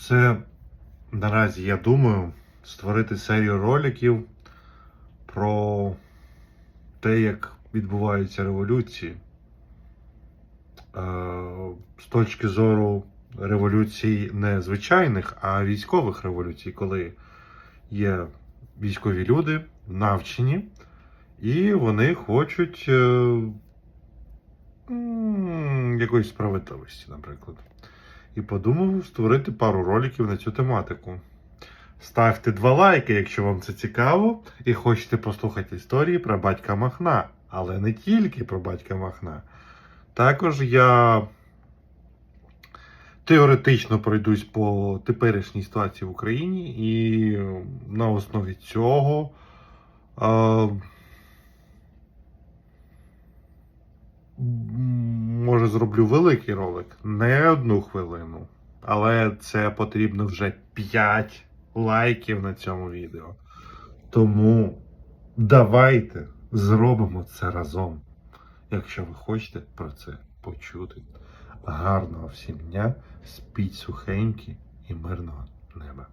Це наразі я думаю створити серію роликів про те, як відбуваються революції. Е, З точки зору революцій не звичайних, а військових революцій, коли є військові люди, навчені, і вони хочуть е, якоїсь справедливості, наприклад. І подумав створити пару роликів на цю тематику. Ставте два лайки, якщо вам це цікаво, і хочете послухати історії про батька Махна, але не тільки про батька Махна. Також я теоретично пройдусь по теперішній ситуації в Україні, і на основі цього. е, Може, зроблю великий ролик, не одну хвилину. Але це потрібно вже 5 лайків на цьому відео. Тому давайте зробимо це разом, якщо ви хочете про це почути. Гарного всім дня, спіть сухенькі і мирного неба.